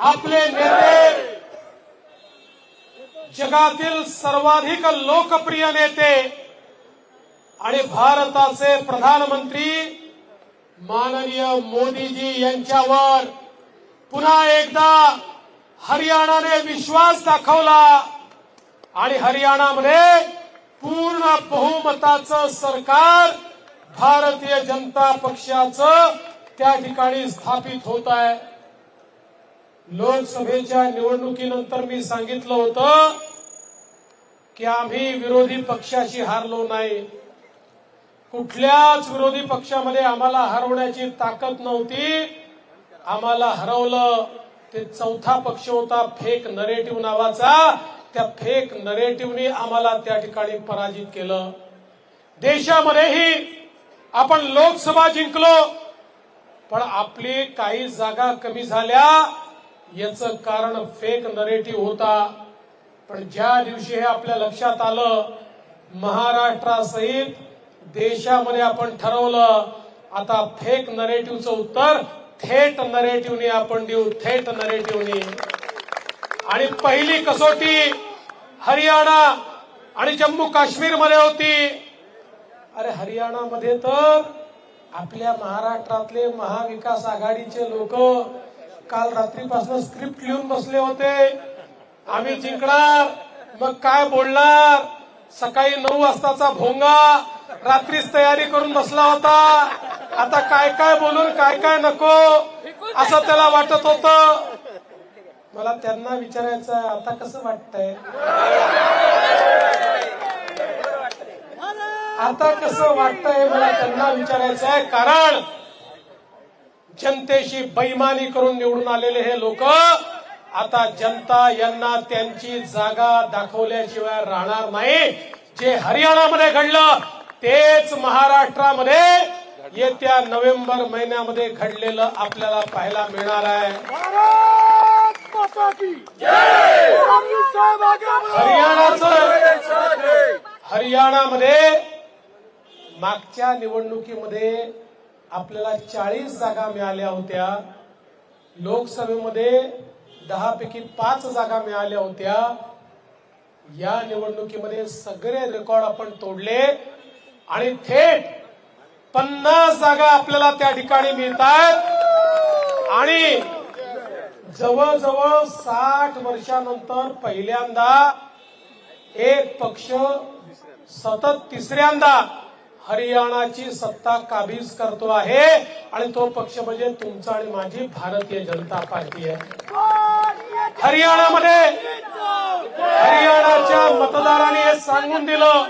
आपले नेते. जगातील सर्वाधिक लोकप्रिय नेते आणि भारताचे प्रधानमंत्री माननीय मोदीजी यांच्यावर पुन्हा एकदा हरियाणाने विश्वास दाखवला आणि हरियाणामध्ये पूर्ण बहुमताचं सरकार भारतीय जनता पक्षाचं त्या ठिकाणी स्थापित होत आहे. लोकसभेच्या निवडणुकीनंतर मी सांगितलं होतं की आम्ही विरोधी पक्षाशी हारलो नाही. कुठल्याच विरोधी पक्षामध्ये आम्हाला हरवण्याची ताकद नव्हती. आम्हाला हरवलं ते चौथा पक्ष होता फेक नरेटिव्ह नावाचा. त्या फेक नरेटिव्हने आम्हाला त्या ठिकाणी पराजित केलं. देशामध्येही आपण लोकसभा जिंकलो पण आपली काही जागा कमी झाल्या. याचं कारण फेक नरेटिव्ह होता. पण ज्या दिवशी हे आपल्या लक्षात आलं महाराष्ट्रासहित देशामध्ये आपण ठरवलं आता फेक नरेटिव्हचं उत्तर थेट नरेटिव्हने आपण देऊ थेट नरेटिव्हने आणि पहिली कसोटी हरियाणा आणि जम्मू काश्मीरमध्ये होती. अरे हरियाणामध्ये तर आपल्या महाराष्ट्रातले महाविकास आघाडीचे लोक काल रात्रीपासून स्क्रिप्ट लिहून बसले होते. आम्ही जिंकणार मग काय बोलणार? सकाळी नऊ वाजताचा भोंगा रात्रीच तयारी करून बसला होता. आता काय काय बोलून काय काय नको असं त्याला वाटत होतं. मला त्यांना विचारायचं आहे आता कसं वाटतंय? आता कसं वाटतंय मला त्यांना विचारायचं आहे. कारण जनतेशी बैमानी करून निवडून आलेले हे लोक आता जनता यांना त्यांची जागा दाखवल्याशिवाय राहणार नाही. जे हरियाणामध्ये घडलं तेच महाराष्ट्रामध्ये येत्या नोव्हेंबर महिन्यामध्ये घडलेलं आपल्याला पाहायला मिळणार आहे. हरियाणाचं हरियाणामध्ये मागच्या निवडणुकीमध्ये आपल्याला चाळीस जागा मिळाल्या होत्या. लोकसभेमध्ये दहा पैकी पाच जागा मिळाल्या होत्या. या निवडणुकीमध्ये सगळे रेकॉर्ड आपण तोडले. आणि थेट पन्नास जागा आपल्याला त्या ठिकाणी मिळतात. आणि जवळजवळ साठ वर्षानंतर पहिल्यांदा एक पक्ष सतत तिसऱ्यांदा हरियाणाची सत्ता काबीज करतो आहे आणि तो पक्ष म्हणजे तुमचा आणि माझी भारतीय जनता पार्टी आहे. हरियाणामध्ये हरियाणाच्या मतदारांनी हे सांगून दिलं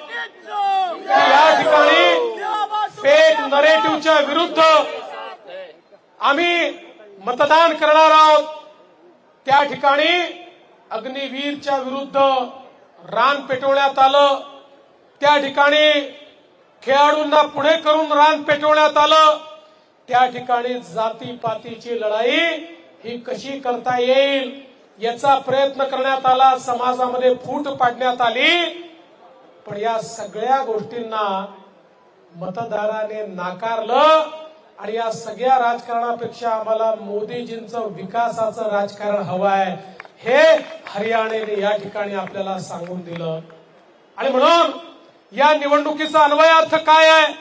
की या ठिकाणी फेक नरेटिव्हच्या विरुद्ध आम्ही मतदान करणार आहोत. त्या ठिकाणी अग्निवीरच्या विरुद्ध रान पेटवण्यात आलं. त्या ठिकाणी खेळाडूंना पुढे करून रान पेटवण्यात आलं. त्या ठिकाणी जातीपातीची लढाई ही कशी करता येईल याचा प्रयत्न करण्यात आला. समाजामध्ये फूट पाडण्यात आली. पण या सगळ्या गोष्टींना मतदाराने नाकारलं आणि या सगळ्या राजकारणापेक्षा आम्हाला मोदीजींचं विकासाचं राजकारण हवं आहे हे हरियाणाने या ठिकाणी आपल्याला सांगून दिलं. आणि म्हणून या निवडणुकीचा अन्वयार्थ काय आहे?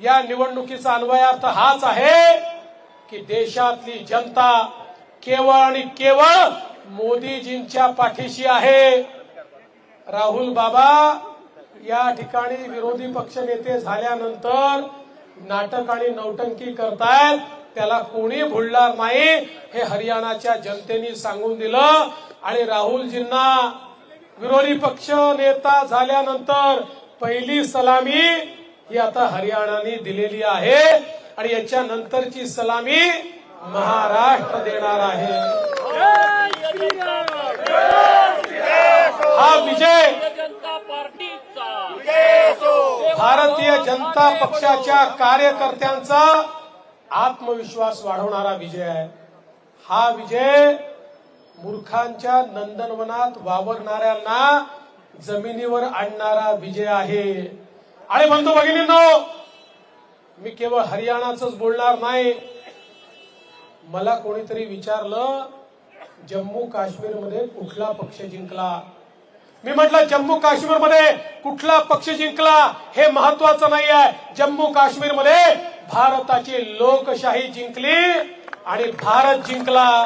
या निवडणुकीचा अन्वयार्थ हाच आहे की देशातली जनता केवळ आणि केवळ मोदीजींच्या पाठीशी आहे. राहुल बाबा या ठिकाणी विरोधी पक्ष नेते झाल्यानंतर नाटक आणि नौटंकी करतायत. त्याला कोणी भुलणार नाही हे हरियाणाच्या जनतेने सांगून दिलं. आणि राहुलजींना विरोधी पक्ष नेता झाल्यानंतर पहिली सलामी ही आता हरियाणाने दिलेली आहे आणि याच्या नंतरची सलामी महाराष्ट्र देणार आहे. हा विजय भारतीय जनता पक्षाच्या कार्यकर्त्यांचा आत्मविश्वास वाढवणारा विजय आहे. हा विजय मूर्खांच्या नंदनवनात वावरणाऱ्यांना जमिनीवर आणणारा विजय आहे. आणि बंधू भगिनींनो मी केवळ हरियाणाच बोलणार नाही. मला कोणीतरी विचारलं जम्मू काश्मीरमध्ये कुठला पक्ष जिंकला? मी म्हटलं जम्मू काश्मीरमध्ये कुठला पक्ष जिंकला हे महत्वाचं नाही आहे जम्मू काश्मीरमध्ये भारताची लोकशाही जिंकली आणि भारत जिंकला.